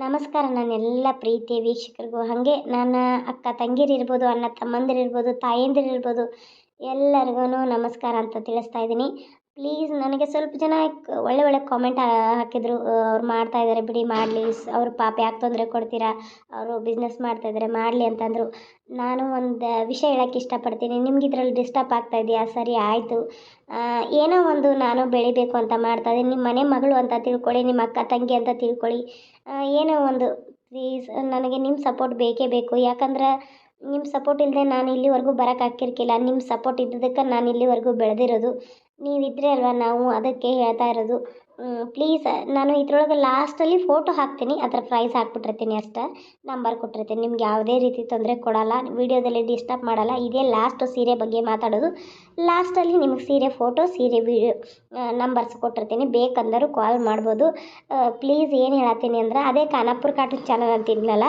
ನಮಸ್ಕಾರ ನನ್ನೆಲ್ಲ ಪ್ರೀತಿಯ ವೀಕ್ಷಕರಿಗೂ. ಹಾಗೆ ನನ್ನ ಅಕ್ಕ ತಂಗಿರಿರ್ಬೋದು ಅಣ್ಣ ತಮ್ಮಂದಿರಿರ್ಬೋದು ತಾಯಂದಿರಿರ್ಬೋದು ಎಲ್ಲರಿಗೂ ನಮಸ್ಕಾರ ಅಂತ ತಿಳಿಸ್ತಾ ಇದ್ದೀನಿ. ಪ್ಲೀಸ್ ನನಗೆ ಸ್ವಲ್ಪ ಜನ ಒಳ್ಳೆ ಒಳ್ಳೆ ಕಾಮೆಂಟ್ ಹಾಕಿದರು. ಅವ್ರು ಮಾಡ್ತಾ ಇದ್ದಾರೆ ಬಿಡಿ, ಮಾಡಲಿ. ಅವ್ರ ಪಾಪ ಯಾಕೆ ತೊಂದರೆ ಕೊಡ್ತೀರಾ? ಅವರು ಬಿಸ್ನೆಸ್ ಮಾಡ್ತಾ ಇದ್ದಾರೆ ಮಾಡಲಿ ಅಂತಂದರು. ನಾನು ಒಂದು ವಿಷಯ ಹೇಳೋಕ್ಕೆ ಇಷ್ಟಪಡ್ತೀನಿ. ನಿಮ್ಗೆ ಇದರಲ್ಲಿ ಡಿಸ್ಟರ್ಬ್ ಆಗ್ತಾ ಇದೆಯಾ? ಸರಿ, ಆಯಿತು. ಏನೋ ಒಂದು ನಾನು ಬೆಳಿಬೇಕು ಅಂತ ಮಾಡ್ತಾ ಇದ್ದೀನಿ. ನಿಮ್ಮ ಮನೆ ಮಗಳು ಅಂತ ತಿಳ್ಕೊಳ್ಳಿ, ನಿಮ್ಮ ಅಕ್ಕ ತಂಗಿ ಅಂತ ತಿಳ್ಕೊಳ್ಳಿ. ಏನೋ ಒಂದು ಪ್ಲೀಸ್ ನನಗೆ ನಿಮ್ಮ ಸಪೋರ್ಟ್ ಬೇಕೇ ಬೇಕು. ಯಾಕಂದ್ರೆ ನಿಮ್ಮ ಸಪೋರ್ಟ್ ಇಲ್ಲದೆ ನಾನು ಇಲ್ಲಿವರೆಗೂ ಬರೋಕ್ಕಾಗಿರ್ಕಿಲ್ಲ ನಿಮ್ಮ ಸಪೋರ್ಟ್ ಇದ್ದಿದ್ದಕ್ಕೆ ನಾನು ಇಲ್ಲಿವರೆಗೂ ಬೆಳೆದಿರೋದು. ನೀವಿದ್ರೆ ಅಲ್ವಾ ನಾವು ಅದಕ್ಕೆ ಹೇಳ್ತಾ ಇರೋದು. ಪ್ಲೀಸ್ ನಾನು ಇದ್ರೊಳಗೆ ಲಾಸ್ಟಲ್ಲಿ ಫೋಟೋ ಹಾಕ್ತೀನಿ. ಅದರ ಪ್ರೈಸ್ ಹಾಕ್ಬಿಟ್ಟಿರ್ತೀನಿ ಅಷ್ಟೇ. ನಂಬರ್ ಕೊಟ್ಟಿರ್ತೀನಿ. ನಿಮ್ಗೆ ಯಾವುದೇ ರೀತಿ ತೊಂದರೆ ಕೊಡೋಲ್ಲ. ವೀಡಿಯೋದಲ್ಲಿ ಡಿಸ್ಟರ್ಬ್ ಮಾಡಲ್ಲ. ಇದೇ ಲಾಸ್ಟ್ ಸೀರೆ ಬಗ್ಗೆ ಮಾತಾಡೋದು. ಲಾಸ್ಟಲ್ಲಿ ನಿಮ್ಗೆ ಸೀರೆ ಫೋಟೋ ಸೀರೆ ವಿಡಿಯೋ ನಂಬರ್ಸ್ ಕೊಟ್ಟಿರ್ತೀನಿ. ಬೇಕಂದರೂ ಕಾಲ್ ಮಾಡ್ಬೋದು. ಪ್ಲೀಸ್ ಏನು ಹೇಳತ್ತೀನಿ ಅಂದ್ರೆ, ಅದೇ ಖಾನಾಪುರ ಕಾಟು ಚಾನಲ್ ಅಂತಿದ್ನಲ್ಲ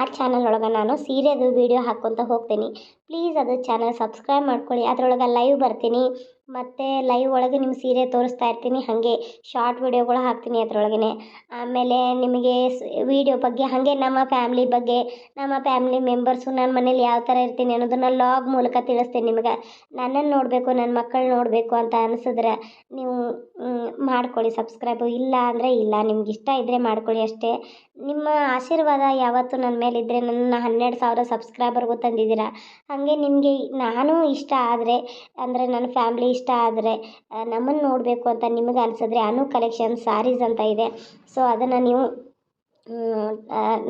ಆ ಚಾನಲ್ ಒಳಗೆ ನಾನು ಸೀರೆದು ವೀಡಿಯೋ ಹಾಕ್ಕೊತ ಹೋಗ್ತೀನಿ. ಪ್ಲೀಸ್ ಅದು ಚಾನಲ್ ಸಬ್ಸ್ಕ್ರೈಬ್ ಮಾಡ್ಕೊಳ್ಳಿ. ಅದರೊಳಗೆ ಲೈವ್ ಬರ್ತೀನಿ. ಮತ್ತು ಲೈವ್ ಒಳಗೆ ನಿಮ್ಮ ಸೀರೆ ತೋರಿಸ್ತಾ ಇರ್ತೀನಿ. ಹಾಗೆ ಶಾರ್ಟ್ ವೀಡಿಯೋಗಳು ಹಾಕ್ತೀನಿ ಅದರೊಳಗೇನೆ. ಆಮೇಲೆ ನಿಮಗೆ ಸ್ ವೀಡಿಯೋ ಬಗ್ಗೆ, ಹಾಗೆ ನಮ್ಮ ಫ್ಯಾಮ್ಲಿ ಬಗ್ಗೆ, ನಮ್ಮ ಫ್ಯಾಮ್ಲಿ ಮೆಂಬರ್ಸು ನನ್ನ ಮನೇಲಿ ಯಾವ ಥರ ಇರ್ತೀನಿ ಅನ್ನೋದನ್ನು ಲಾಗ್ ಮೂಲಕ ತಿಳಿಸ್ತೀನಿ ನಿಮಗೆ. ನನ್ನನ್ನು ನೋಡಬೇಕು ನನ್ನ ಮಕ್ಕಳು ನೋಡಬೇಕು ಅಂತ ಅನಿಸಿದ್ರೆ ನೀವು ಮಾಡ್ಕೊಳ್ಳಿ. ಸಬ್ಸ್ಕ್ರೈಬು ಇಲ್ಲ ಅಂದರೆ ಇಲ್ಲ. ನಿಮ್ಗೆ ಇಷ್ಟ ಇದ್ದರೆ ಮಾಡ್ಕೊಳ್ಳಿ ಅಷ್ಟೇ. ನಿಮ್ಮ ಆಶೀರ್ವಾದ ಯಾವತ್ತೂ ನನ್ನ ಮೇಲೆ ಇದ್ದರೆ ನನ್ನ ಹನ್ನೆರಡು ಸಾವಿರ ಸಬ್ಸ್ಕ್ರೈಬರ್ಗೂ ತಂದಿದ್ದೀರಾ? ಹಾಗೆ ನಿಮಗೆ ನಾನು ಇಷ್ಟ ಆದರೆ, ಅಂದರೆ ನನ್ನ ಫ್ಯಾಮ್ಲಿ ಇಷ್ಟ ಆದರೆ ನಮ್ಮನ್ನು ನೋಡಬೇಕು ಅಂತ ನಿಮಗೆ ಅನಿಸಿದ್ರೆ ಅನು ಕಲೆಕ್ಷನ್ ಸಾರೀಸ್ ಅಂತ ಇದೆ. ಸೊ ಅದನ್ನು ನೀವು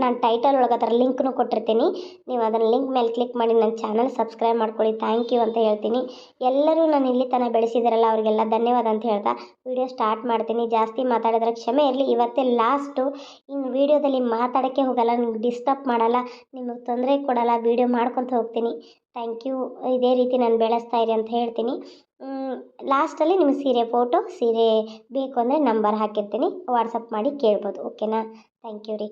ನಾನು ಟೈಟಲ್ ಒಳಗೆ ಅದರ ಲಿಂಕ್ನು ಕೊಟ್ಟಿರ್ತೀನಿ. ನೀವು ಅದನ್ನು ಲಿಂಕ್ ಮೇಲೆ ಕ್ಲಿಕ್ ಮಾಡಿ ನನ್ನ ಚಾನಲ್ ಸಬ್ಸ್ಕ್ರೈಬ್ ಮಾಡ್ಕೊಳ್ಳಿ. ಥ್ಯಾಂಕ್ ಯು ಅಂತ ಹೇಳ್ತೀನಿ. ಎಲ್ಲರೂ ನಾನು ಇಲ್ಲಿ ತನಕ ಬೆಳೆಸಿದಾರಲ್ಲ, ಅವರಿಗೆಲ್ಲ ಧನ್ಯವಾದ ಅಂತ ಹೇಳ್ತಾ ವಿಡಿಯೋ ಸ್ಟಾರ್ಟ್ ಮಾಡ್ತೀನಿ. ಜಾಸ್ತಿ ಮಾತಾಡಿದ್ರೆ ಕ್ಷಮೆ ಇರಲಿ. ಇವತ್ತೇ ಲಾಸ್ಟು ಇನ್ನು ವೀಡಿಯೋದಲ್ಲಿ ಮಾತಾಡೋಕ್ಕೆ ಹೋಗಲ್ಲ, ನಿಮ್ಗೆ ಡಿಸ್ಟರ್ಬ್ ಮಾಡಲ್ಲ, ನಿಮಗೆ ತೊಂದರೆ ಕೊಡಲ್ಲ ವೀಡಿಯೋ ಮಾಡ್ಕೊತ ಹೋಗ್ತೀನಿ. ಥ್ಯಾಂಕ್ ಯು ಇದೇ ರೀತಿ ನಾನು ಬೆಳೆಸ್ತಾ ಇರಿ ಅಂತ ಹೇಳ್ತೀನಿ. ಲಾಸ್ಟಲ್ಲಿ ನಿಮ್ಮ ಸೀರೆ ಫೋಟೋ ಸೀರೆ ಬೇಕು ಅಂದರೆ ನಂಬರ್ ಹಾಕಿರ್ತೀನಿ. ವಾಟ್ಸಪ್ ಮಾಡಿ ಕೇಳ್ಬೋದು ಓಕೆನಾ ಥ್ಯಾಂಕ್ ಯು ರೀ.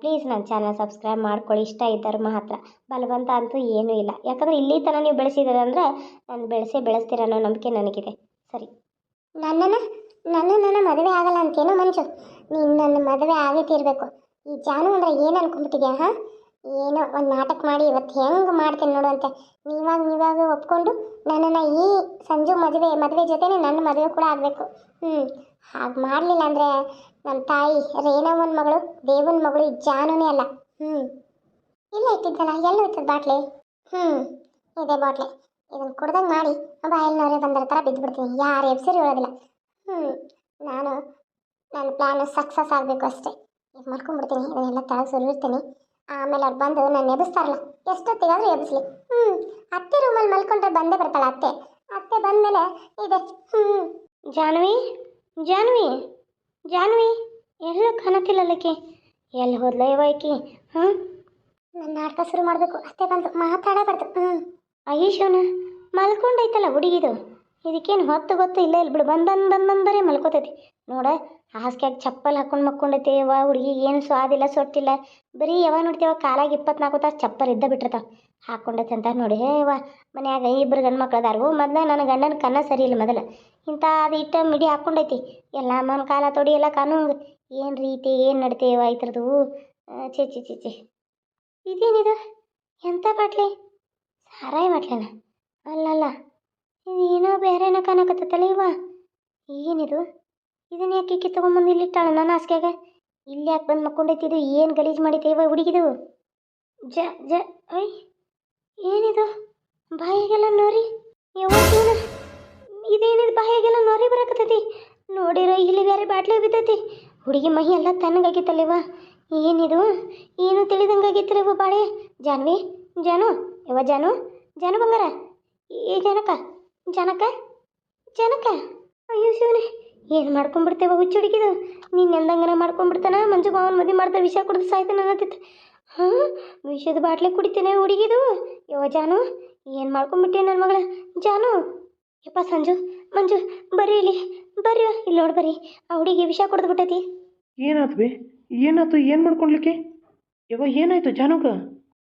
ಪ್ಲೀಸ್ ನನ್ನ ಚಾನಲ್ ಸಬ್ಸ್ಕ್ರೈಬ್ ಮಾಡ್ಕೊಳ್ಳಿ. ಇಷ್ಟ ಇದ್ದರು ಮಾತ್ರ. ಬಲವಂತ ಅಂತೂ ಏನೂ ಇಲ್ಲ. ಯಾಕಂದರೆ ಇಲ್ಲಿ ತನಕ ನೀವು ಬೆಳೆಸಿದ್ದೀರ ಅಂದರೆ ನಾನು ಬೆಳೆಸಿ ಬೆಳೆಸ್ತೀರ ಅನ್ನೋ ನಂಬಿಕೆ ನನಗಿದೆ. ಸರಿ. ನನ್ನನ್ನು ನನ್ನ ನನ್ನ ಮದುವೆ ಆಗಲ್ಲ ಅಂತೇನೋ ಮಂಜು ನೀನು ನನ್ನ ಮದುವೆ ಆಗೇ ತೀರಬೇಕು. ಈ ಜಾನು ಅಂದರೆ ಏನು ಅನ್ಕೊಂಡ್ಬಿಟ್ಟಿದ್ಯಾ, ಹಾಂ? ಏನೋ ಒಂದು ನಾಟಕ ಮಾಡಿ ಇವತ್ತು ಹೆಂಗೆ ಮಾಡ್ತೀನಿ ನೋಡು ಅಂತ. ನೀವಾಗ ನೀವಾಗ ಒಪ್ಕೊಂಡು ನನ್ನನ್ನು ಈ ಸಂಜು ಮದುವೆ ಮದುವೆ ಜೊತೆನೆ ನನ್ನ ಮದುವೆ ಕೂಡ ಆಗಬೇಕು. ಹ್ಞೂ ಹಾಗೆ ಮಾಡಲಿಲ್ಲ ಅಂದರೆ ನಮ್ಮ ತಾಯಿ ರೇಣವನ ಮಗಳು, ದೇವನ ಮಗಳು ಜಾನುನೇ ಅಲ್ಲ. ಹ್ಞೂ ಇಲ್ಲ ಇಟ್ಟಿದ್ದಲ್ಲ? ಎಲ್ಲೂ ಇತ್ತು ಬಾಟ್ಲಿ? ಹ್ಞೂ ಇದೆ ಬಾಟ್ಲೆ. ಇದನ್ನು ಕುಡ್ದಂಗೆ ಮಾಡಿ ಬಾಯಲ್ಲಿ ಬಂದರ ಥರ ಬಿದ್ದುಬಿಡ್ತೀನಿ ಯಾರು ಎಬ್ಸರಿ ಹೇಳೋದಿಲ್ಲ. ಹ್ಞೂ ನಾನು ನನ್ನ ಪ್ಲ್ಯಾನ್ ಸಕ್ಸಸ್ ಆಗಬೇಕು ಅಷ್ಟೇ. ಈಗ ಮಾಡ್ಕೊಂಡ್ಬಿಡ್ತೀನಿ. ಇದನ್ನೆಲ್ಲ ತೆಳಗೆ ಸುರಿರ್ತೀನಿ. ಆಮೇಲೆ ಅವ್ರು ಬಂದು ನನ್ನ ಎಬ್ಬಿಸ್ತಾರಲ್ಲ ಎಷ್ಟೊತ್ತಿಗಾದ್ರೂ ಎಬ್ಬಿಸ್ಲಿ. ಹ್ಞೂ ಅತ್ತೆ ರೂಮಲ್ಲಿ ಮಲ್ಕೊಂಡ್ರೆ ಬಂದೇ ಬರ್ತಾಳೆ ಅತ್ತೆ. ಅತ್ತೆ ಬಂದಮೇಲೆ ಇದೆ. ಹ್ಞೂ ಜಾನ್ವಿ ಜಾನ್ವಿ ಜಾನ್ವಿ ಎಲ್ಲೂ ಕಾಣತಿಲ್ಲಲ್ಲಕ್ಕೆ ಎಲ್ಲಿ ಹೋದ್ಲ ಇವಕಿ ಹ್ಞೂ ನನ್ನ ನಾಟಕ ಶುರು ಮಾಡಬೇಕು. ಅತ್ತೆ ಬಂದು ಮಾತಾಡಬಾರ್ದು ಹ್ಞೂ ಅಯ್ಯಶೋನ ಮಲ್ಕೊಂಡೈತಲ್ಲ ಹುಡುಗಿದು. ಇದಕ್ಕೇನು ಹೊತ್ತು ಗೊತ್ತು ಇಲ್ಲ ಇಲ್ಲಿ ಬಿಡು. ಬಂದು ಬಂದು ಬಂದು ಬಂದು ಬರೀ ಮಲ್ಕೋತೈತಿ. ನೋಡ ಹಾಸಿಗೆಯಾಗ ಚಪ್ಪಲ್ ಹಾಕೊಂಡು ಮಕ್ಕೊಂಡೈತಿ. ಯವ್ವ ಹುಡುಗಿ ಏನು ಸ್ವಾದಿಲ್ಲ ಸೊಟ್ಟಿಲ್ಲ. ಬರೀ ಯಾವಾಗ ನೋಡ್ತೀವ ಕಾಲಾಗ ಇಪ್ಪತ್ನಾಲ್ಕು ತಾಸು ಚಪ್ಪಲ್ ಇದ್ದ ಬಿಟ್ಟಿರ್ತಾವ ಹಾಕೊಂಡೈತೆ ಅಂತ ನೋಡಿ. ಹೇ ಮನ್ಯಾಗ ಇಬ್ಬರು ಗಂಡು ಮಕ್ಳು ಅದಾರು ಮೊದ್ಲ ನನ್ನ ಗಂಡನ ಕನ್ನ ಸರಿ ಇಲ್ಲ ಮೊದಲು. ಇಂಥ ಅದು ಇಟ್ಟ ಮಿಡಿ ಹಾಕೊಂಡೈತಿ. ಎಲ್ಲ ಮನ ಕಾಲ ತೊಡಿ, ಎಲ್ಲ ಕಾನೂಂಗೆ. ಏನು ರೀತಿ, ಏನು ನಡಿತೇವ ಇದ್ರದ್ದು ಚಿ ಚಿ ಚಿ ಚಿ ಇದೇನಿದು? ಎಂಥ ಬಾಟ್ಲಿ ಸಾರಾಯಿ ಬಾಟ್ಲಿನ ಅಲ್ಲಲ್ಲ ಇದು ಏನೋ ಬೇರೆನೋ ಕಾಣಕತ್ತೈತಲ್ಲ ಇವ ಏನಿದು? ಇದನ್ನ ಯಾಕೆ ಇಕ್ಕಿ ಇಲ್ಲಿ ಇಟ್ಟಾಳ ನನ್ನ ಹಾಸಿಗೆಗ? ಇಲ್ಲಿ ಯಾಕೆ ಬಂದು ಮಕ್ಕೊಂಡೈತಿ ಇದು ಏನು ಗಲೀಜು ಮಾಡೈತೆ ಇವ ಹುಡುಗಿದು? ಜ ಜ, ಐ, ಏನಿದು? ಬಾಯಿಗೆಲ್ಲ ನೋರಿ? ಯಾವತ್ತೇನ ಇದೇನಿದು ಬಾಯಿಗೆಲ್ಲ ನೋರಿ ಬರಕತ್ತೈತಿ? ನೋಡಿರೋ ಇಲ್ಲಿ ಬೇರೆ ಬಾಟ್ಲಿ ಬಿದ್ದೈತಿ. ಹುಡುಗಿ ಮಹಿ ಎಲ್ಲ ತಣ್ಣಗಾಗಿತ್ತಲ್ಲಿವ ಏನಿದು? ಏನು ತಿಳಿದಂಗಾಗಿತ್ತಲ್ಲ ಇವ ಬಾಳೆ? ಜಾನ್ವಿ, ಜಾನು ಇವ ಜಾನು ಜಾನು ಬಂಗಾರ? ಈ ಜನಕ ಜನಕ ಜನಕ ಅಯ್ಯೋ, ಶಿವನೇ. ಏನು ಮಾಡ್ಕೊಂಡ್ಬಿಡ್ತೇವ ಹುಚ್ಚು ಹುಡುಗಿದು? ನೀನು ಎಂದಂಗನ ಮಾಡ್ಕೊಂಡ್ಬಿಡ್ತಾನ? ಮಂಜು ಮಾವನ ಮದುವೆ ಮಾಡ್ತಾ ವಿಷ ಕುಡಿದು ಸಾಯ್ತಾನೆ ಅನ್ನತ್ತಿತ್ತು. ಹಾಂ, ವಿಷದ ಬಾಟ್ಲೆ ಕುಡಿತೇನೆ ಹುಡುಗಿದು? ಯೋ ಜಾನು, ಏನು ಮಾಡ್ಕೊಂಡ್ಬಿಟ್ಟೆ ನನ್ನ ಮಗಳ? ಜಾನು, ಯಪ್ಪ ಸಂಜು, ಮಂಜು, ಬರ್ರಿ ಇಲ್ಲಿ ಬರ್ರಿ ಇಲ್ಲಿ ನೋಡಿ ಬರ್ರಿ, ಆ ಹುಡುಗಿ ವಿಷ ಕುಡ್ದು ಬಿಟ್ಟೈತಿ. ಏನಾಯ್ತು ಬಿ? ಏನಾಯ್ತು ಏನು ಮಾಡ್ಕೊಳ್ಲಿಕ್ಕೆ ಯವ್ವ, ಏನಾಯ್ತು ಜಾನುಗ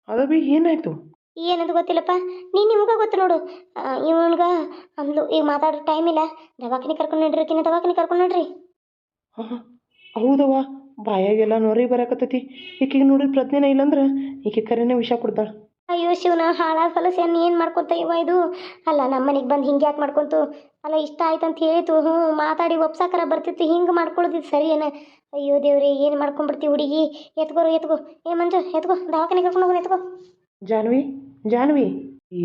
ಅದ ಬಿ, ಏನಾಯ್ತು? ಏನದು ಗೊತ್ತಿಲ್ಲಪ್ಪ? ನೀನು ನಿಮ್ಗೆ ಗೊತ್ತು ನೋಡು. ಇವನ್ಗ ಅಂದ್ಲು ಈಗ ಮಾತಾಡೋ ಟೈಮ್ ಇಲ್ಲ. ದವಾಖಾನೆ ಕರ್ಕೊಂಡು ನಡ್ರಿ ದವಾಖಾನೆ ಕರ್ಕೊಂಡು ನಡ್ರಿ. ಹಾಂ ಹೌದವ್ವ. ಬಾಯಾಗೆಲ್ಲ ನೋರಿ ಬರಕತ್ತೈತಿ. ಈಕಿಗೆ ನೋಡಿದ್ರೆ ಪ್ರಜ್ಞೆನೇ ಇಲ್ಲಂದ್ರೆ ಈಕೆ ಕರೆನೆ ವಿಷ ಕೊಡ್ತಾಳೆ. ಅಯ್ಯೋ ಶಿವನ ಹಾಳಾದ ಫಲಸ ಏನು ಮಾಡ್ಕೊತ ಇವ ಇದು? ಅಲ್ಲ ನಮ್ಮ ಮನೆಗೆ ಬಂದು ಹಿಂಗೆ ಯಾಕೆ ಮಾಡ್ಕೊಂತು? ಅಲ್ಲ ಇಷ್ಟ ಆಯ್ತು ಅಂತ ಹೇಳಿತು. ಹ್ಞೂ ಮಾತಾಡಿ ಒಪ್ಸಾಕರ ಬರ್ತಿತ್ತು. ಹಿಂಗೆ ಮಾಡ್ಕೊಳ್ತಿದ್ದು ಸರಿ ಏನ ಅಯ್ಯೋ ದೇವ್ರಿ ಏನು ಮಾಡ್ಕೊಂಡ್ಬಿಡ್ತಿ ಹುಡುಗಿ? ಎತ್ಕೋರು ಎತ್ಕೋ. ಏ ಮಂಜು ಎತ್ಕೋ. ದವಾಖಾನೆ ಕರ್ಕೊಂಡು ಹೋಗೋಣ ಎತ್ಕೋ. ಜಾನ್ವಿ? ಜಾನ್ವಿ,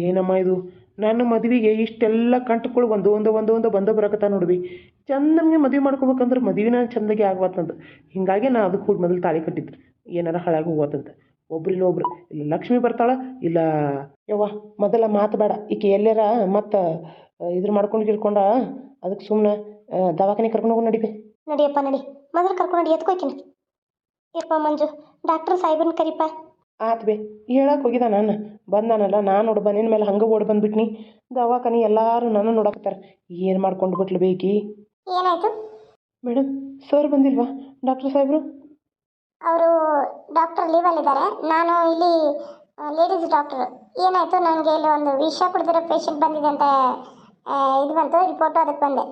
ಏನಮ್ಮ ಇದು? ನನ್ನ ಮದುವೆಗೆ ಇಷ್ಟೆಲ್ಲ ಕಂಟುಗಳು ಒಂದು ಒಂದು ಒಂದು ಒಂದು ಬಂದ ಬರಕತ್ತ ನೋಡ್ವಿ. ಚಂದನ್ಗೆ ಮದುವೆ ಮಾಡ್ಕೋಬೇಕಂದ್ರೆ ಮದುವೆನ ಚಂದಾಗಿ ಆಗ್ಬಾರ್ದಂತ ಹಿಂಗಾಗಿ ನಾ ಅದಕ್ಕೆ ಹೋಗಿ ಮೊದಲು ತಾಳಿ ಕಟ್ಟಿದ್ರು ಏನಾರ ಹಾಳಾಗಿ ಹೋಗ್ತಂತ ಒಬ್ರಿಲ್ಲ ಒಬ್ರು, ಇಲ್ಲ ಲಕ್ಷ್ಮಿ ಬರ್ತಾಳ, ಇಲ್ಲ ಯವ್ವ, ಮೊದಲ ಮಾತು ಬೇಡ. ಈಕೆ ಎಲ್ಲರ ಮತ್ತು ಇದ್ರ ಮಾಡ್ಕೊಂಡು ಗಿಡ್ಕೊಂಡ ಅದಕ್ಕೆ ಸುಮ್ಮನೆ ದವಾಖಾನೆ ಕರ್ಕೊಂಡು ಹೋಗಿ ನಡಿಬೇ. ನಡಿಯಪ್ಪ ನಡಿ. ಮೊದಲು ಕರ್ಕೊಂಡು ನಡಿ ಎತ್ಕೋಕಿನ ಯಪ್ಪ ಮಂಜು, ಡಾಕ್ಟರ್ ಸಾಹೇಬನ್ ಕರಿಪ. ಆತ್ ಬೇ ಹೇಳಕ್ಕೆ ಹೋಗಿದ ನಾನು. ಬಂದಾನಲ್ಲ ನಾನು ನೋಡು ನಿನ್ನ ಮೇಲೆ ಹಂಗೆ ಓಡಿ ಬಂದ್ಬಿಟ್ನಿ. ದವಾಖಾನಿ ಎಲ್ಲರೂ ನನ್ನ ನೋಡಕತ್ತಾರ. ಏನು ಮಾಡ್ಕೊಂಡು ಬಿಟ್ಲು ಬೇಕಿ? ಏನಾಯ್ತು? ಮೇಡಮ್ ಸರ್ ಬಂದಿಲ್ವಾ? ಡಾಕ್ಟರ್ ಸಾಹೇಬ್ರು? ಅವರು ಡಾಕ್ಟರ್ ಲೀವಲ್ಲಿದ್ದಾರೆ ನಾನು ಇಲ್ಲಿ ಲೇಡೀಸ್ ಡಾಕ್ಟರ್ ಏನಾಯ್ತು? ನನಗೆ ಇಲ್ಲಿ ಒಂದು ವಿಷ ಕುಡಿದಿರೋ ಪೇಷಂಟ್ ಬಂದಿದೆ ಅಂತ ಇದು ಬಂತು ರಿಪೋರ್ಟ್ ಅದಕ್ಕೆ ಬಂದೆ.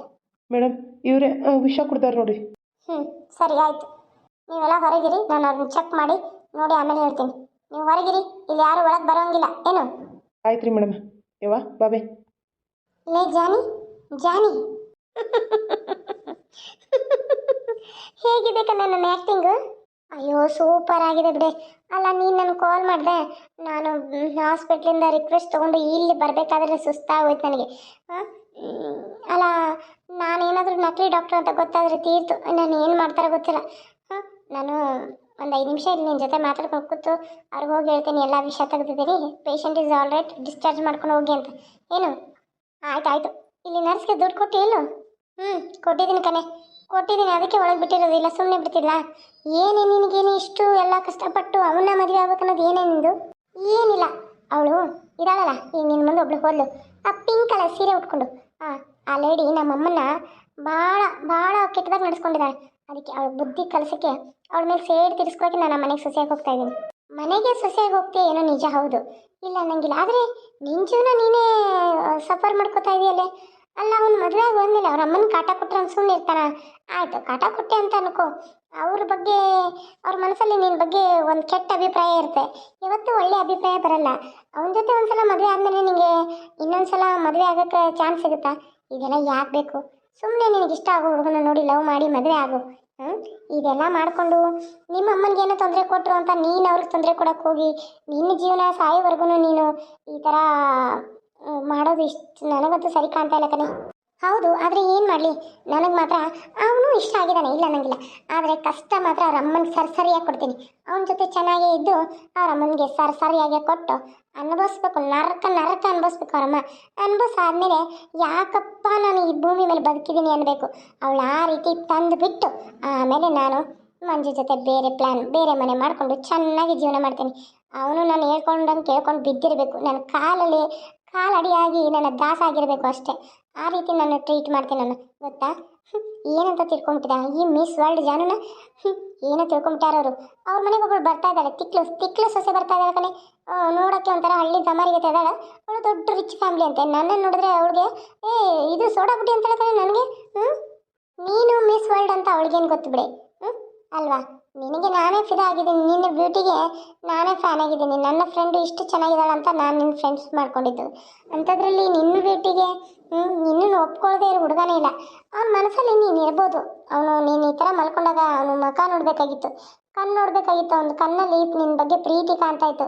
ಮೇಡಮ್ ಇವರೇ ವಿಷ ಕೊಡ್ತಾರೆ ನೋಡಿ ಹ್ಞೂ ಸರಿ ಆಯಿತು. ನೀವೆಲ್ಲ ಹೊರಗಿರಿ ನಾನು ಅವ್ರನ್ನ ಚೆಕ್ ಮಾಡಿ ನೋಡಿ ಆಮೇಲೆ ಹೇಳ್ತೀನಿ. ನೀವು ಹೊರಗಿರಿ ಇಲ್ಲಿ ಯಾರು ಒಳಗೆ ಬರೋಂಗಿಲ್ಲ. ಏನು? ಆಯ್ತು ರೀ ಮೇಡಮ್. ಯವ್ವ ಬಾಬೆ ಲೇ ಜಾನಿ ಜಾನಿ. ಹೇಗಿದೆ ಕಣ ನನ್ನ ಆ್ಯಕ್ಟಿಂಗು ಅಯ್ಯೋ ಸೂಪರ್ ಆಗಿದೆ ಬಿಡೆ. ಅಲ್ಲ ನೀನು ನನಗೆ ಕಾಲ್ ಮಾಡಿದೆ. ನಾನು ಹಾಸ್ಪಿಟ್ಲಿಂದ ರಿಕ್ವೆಸ್ಟ್ ತೊಗೊಂಡು ಇಲ್ಲಿ ಬರಬೇಕಾದ್ರೆ ಸುಸ್ತಾಗೋಯ್ತು ನನಗೆ. ಅಲ್ಲ ನಾನೇನಾದರೂ ನಕಲಿ ಡಾಕ್ಟರ್ ಅಂತ ಗೊತ್ತಾದರೆ ತೀರ್ತು. ನಾನು ಏನು ಮಾಡ್ತಾರೋ ಗೊತ್ತಿಲ್ಲ. ಹಾಂ ನಾನು ಒಂದು ಐದು ನಿಮಿಷ ಇಲ್ಲಿ ನಿನ್ನ ಜೊತೆ ಮಾತಾಡ್ಕೊಂಡು ಕೂತು ಅವ್ರಿಗೆ ಹೋಗಿ ಹೇಳ್ತೀನಿ, ಎಲ್ಲ ವಿಷಯ ತೆಗೆದಿದ್ದೀರಿ. Patient is all right discharge ಮಾಡ್ಕೊಂಡು ಹೋಗಿ ಅಂತ. ಏನು? ಆಯ್ತು ಆಯ್ತು. ಇಲ್ಲಿ ನರ್ಸ್ಗೆ ದುಡ್ಡು ಕೊಟ್ಟು ಏನು? ಹ್ಞೂ ಕೊಟ್ಟಿದ್ದೀನಿ ಕಣೆ. ಕೊಟ್ಟಿದ್ದೀನಿ, ಅದಕ್ಕೆ ಒಳಗೆ ಬಿಟ್ಟಿರೋದಿಲ್ಲ ಸುಮ್ಮನೆ ಬಿಡ್ತಿಲ್ಲ ಏನೇ ನಿನಗೇನು ಇಷ್ಟು ಎಲ್ಲ ಕಷ್ಟಪಟ್ಟು ಅವನ್ನ ಮದುವೆ ಆಗ್ಬೇಕನ್ನೋದು ಏನೇ ನಿಂದು? ಏನಿಲ್ಲ. ಅವಳು ಇದಾಳಲ್ಲ ಈಗ ನಿನ್ನ ಮುಂದೆ ಒಬ್ಳು ಹೋದ್ಲು. ಆ ಪಿಂಕ್ ಕಲರ್ ಸೀರೆ ಉಟ್ಕೊಂಡು ಹಾಂ ಆ ಲೇಡಿ ನಮ್ಮಮ್ಮನ ಭಾಳ ಭಾಳ ಕೆಟ್ಟದಾಗಿ ನಡೆಸ್ಕೊಂಡಿದ್ದಾಳೆ. ಅದಕ್ಕೆ ಅವಳ ಬುದ್ಧಿ ಕಲಸಕ್ಕೆ ಅವಳ ಮೇಲೆ ಸೇಡ್ ತಿರ್ಸ್ಕೊಳಕ್ಕೆ ನಾನು ಮನೆಗೆ ಸೊಸೆಯಾಗಿ ಹೋಗ್ತಾ ಇದ್ದೀನಿ. ಮನೆಗೆ ಸೊಸೆಯಾಗಿ ಹೋಗ್ತೀಯ ಏನೋ ನಿಜ ಹೌದು. ಇಲ್ಲ ಅನ್ನಂಗಿಲ್ಲ. ಆದರೆ ನಿನ್ನ ಜೀವನ ನೀನೇ ಸಫರ್ ಮಾಡ್ಕೋತಾ ಇದೆಯಲ್ಲೇ. ಅಲ್ಲ, ಅವ್ನು ಮದುವೆ ಹೋದ್ಮೇಲೆ ಅವ್ರ ಅಮ್ಮನ ಕಾಟ ಕೊಟ್ಟರೆ ಸುಮ್ಮನೆ ಇರ್ತಾನ? ಆಯಿತು, ಕಾಟ ಕೊಟ್ಟೆ ಅಂತ ಅನ್ಕೋ. ಅವ್ರ ಬಗ್ಗೆ, ಅವ್ರ ಮನಸ್ಸಲ್ಲಿ ನಿನ್ನ ಬಗ್ಗೆ ಒಂದು ಕೆಟ್ಟ ಅಭಿಪ್ರಾಯ ಇರುತ್ತೆ. ಇವತ್ತು ಒಳ್ಳೆ ಅಭಿಪ್ರಾಯ ಬರಲ್ಲ. ಅವನ ಜೊತೆ ಒಂದ್ಸಲ ಮದುವೆ ಆದಮೇಲೆ ನಿನಗೆ ಇನ್ನೊಂದ್ಸಲ ಮದುವೆ ಆಗೋಕ್ಕೆ ಚಾನ್ಸ್ ಸಿಗುತ್ತಾ? ಇದೆಲ್ಲ ಯಾಕೆ ಬೇಕು? ಸುಮ್ಮನೆ ನಿನಗೆ ಇಷ್ಟ ಆಗೋ ಹುಡುಗನ ನೋಡಿ ಲವ್ ಮಾಡಿ ಮದುವೆ ಆಗು. ಹ್ಞೂ ಇದೆಲ್ಲ ಮಾಡಿಕೊಂಡು ನಿಮ್ಮ ಅಮ್ಮನಿಗೆ ಏನೋ ತೊಂದರೆ ಕೊಟ್ಟರು ಅಂತ ನೀನು ಅವ್ರಿಗೆ ತೊಂದರೆ ಕೊಡೋಕ್ಕೆ ಹೋಗಿ, ನಿನ್ನ ಜೀವನ ಸಾಯೋವರೆಗೂ ನೀನು ಈ ಥರ ಮಾಡೋದು ಇಷ್ಟು ನನಗಂತೂ ಸರಿ ಕಾಣ್ತಾ ಇಲ್ಲ ಕಣೆ. ಹೌದು, ಆದರೆ ಏನು ಮಾಡಲಿ? ನನಗೆ ಮಾತ್ರ ಅವನು ಇಷ್ಟ ಆಗಿದ್ದಾನೆ. ಇಲ್ಲ ನನಗಿಲ್ಲ ಆದರೆ ಕಷ್ಟ ಮಾತ್ರ ಅವ್ರ ಅಮ್ಮನಿಗೆ ಸರಿ ಸರಿಯಾಗಿ ಕೊಡ್ತೀನಿ. ಅವನ ಜೊತೆ ಚೆನ್ನಾಗೇ ಇದ್ದು ಆ ಅಮ್ಮನಿಗೆ ಸರ್ ಸರಿಯಾಗಿ ಕೊಟ್ಟು ಅನುಭವಿಸ್ಬೇಕು. ನರಕ ನರಕ ಅನುಭವಿಸ್ಬೇಕು ಅವರಮ್ಮ ಅನುಭವಿಸಾದ್ಮೇಲೆ ಯಾಕಪ್ಪ ನಾನು ಈ ಭೂಮಿ ಮೇಲೆ ಬದುಕಿದ್ದೀನಿ ಅನ್ನಬೇಕು ಅವಳು ಆ ರೀತಿ ತಂದು ಬಿಟ್ಟು ಆಮೇಲೆ ನಾನು ಮಂಜು ಜೊತೆ ಬೇರೆ ಪ್ಲ್ಯಾನ್ ಬೇರೆ ಮನೆ ಮಾಡಿಕೊಂಡು ಚೆನ್ನಾಗಿ ಜೀವನ ಮಾಡ್ತೀನಿ. ಅವನು ನಾನು ಹೇಳ್ಕೊಂಡಂಗೆ ಕೇಳ್ಕೊಂಡು ಬಿದ್ದಿರಬೇಕು. ನನ್ನ ಕಾಲಲ್ಲಿ ಕಾಲಡಿಯಾಗಿ ನನ್ನ ದಾಸ ಆಗಿರಬೇಕು ಅಷ್ಟೇ. ಆ ರೀತಿ ನಾನು ಟ್ರೀಟ್ ಮಾಡ್ತೀನಿ ನಾನು, ಗೊತ್ತಾ? ಏನಂತ ತಿಳ್ಕೊಂಬಿಟ್ಟಿದ? ಈ ಮಿಸ್ ವರ್ಲ್ಡ್ ಜಾನುನ? ಏನೋ ತಿಳ್ಕೊಂಬಿಟ್ಟಾರ ಅವರು ಮನೆಗೆ ಒಬ್ಬಳು ಬರ್ತಾ ಇದ್ದಾಳೆ, ತಿಕ್ಲು ತಿಕ್ಲು ಸೊಸೆ ಬರ್ತಾ ಇದ್ದಾಳೆ ಕಣೆ. ನೋಡೋಕ್ಕೆ ಒಂಥರ ಹಳ್ಳಿ ಸಮಾರಿಗೆ ಇದ್ದಾಳೆ ಅವಳು ದೊಡ್ಡ ರಿಚ್ ಫ್ಯಾಮಿಲಿ ಅಂತೆ. ನನ್ನನ್ನು ನೋಡಿದ್ರೆ ಅವಳಿಗೆ, ಏ, ಇದು ಸೋಡಾ ಅಂತ ಅಂತಾಳೆ ಕಣೆ ನನಗೆ. ಹ್ಞೂ ನೀನು ಮಿಸ್ ವರ್ಲ್ಡ್ ಅಂತ ಅವಳಿಗೇನು ಗೊತ್ತು ಬಿಡಿ? ಹ್ಞೂ ಅಲ್ವಾ? ನಿನಗೆ ನಾನೇ ಫಿದಾ ಆಗಿದ್ದೀನಿ. ನಿನ್ನ ಬ್ಯೂಟಿಗೆ ನಾನೇ ಫ್ಯಾನ್ ಆಗಿದ್ದೀನಿ. ನನ್ನ ಫ್ರೆಂಡು ಇಷ್ಟು ಚೆನ್ನಾಗಿದ್ದಾಳೆ ಅಂತ ನಾನು ನಿನ್ನ ಫ್ರೆಂಡ್ಸ್ ಮಾಡ್ಕೊಂಡಿದ್ದು. ಅಂಥದ್ರಲ್ಲಿ ನಿನ್ನ ಬ್ಯೂಟಿಗೆ ನಿನ್ನನ್ನು ಒಪ್ಕೊಳ್ಳದೆ ಇರೋ ಹುಡುಗನೇ ಇಲ್ಲ. ಅವನ ಮನಸ್ಸಲ್ಲಿ ನೀನು ಇರ್ಬೋದು. ಅವನು ನೀನು ಈ ಥರ ಮಲ್ಕೊಂಡಾಗ ಅವನು ಮುಖ ನೋಡಬೇಕಾಗಿತ್ತು. ಕಣ್ಣು ನೋಡಬೇಕಾಗಿತ್ತು ಅವನು ಕಣ್ಣಲ್ಲಿ ನಿನ್ನ ಬಗ್ಗೆ ಪ್ರೀತಿ ಕಾಣ್ತಾ ಇತ್ತು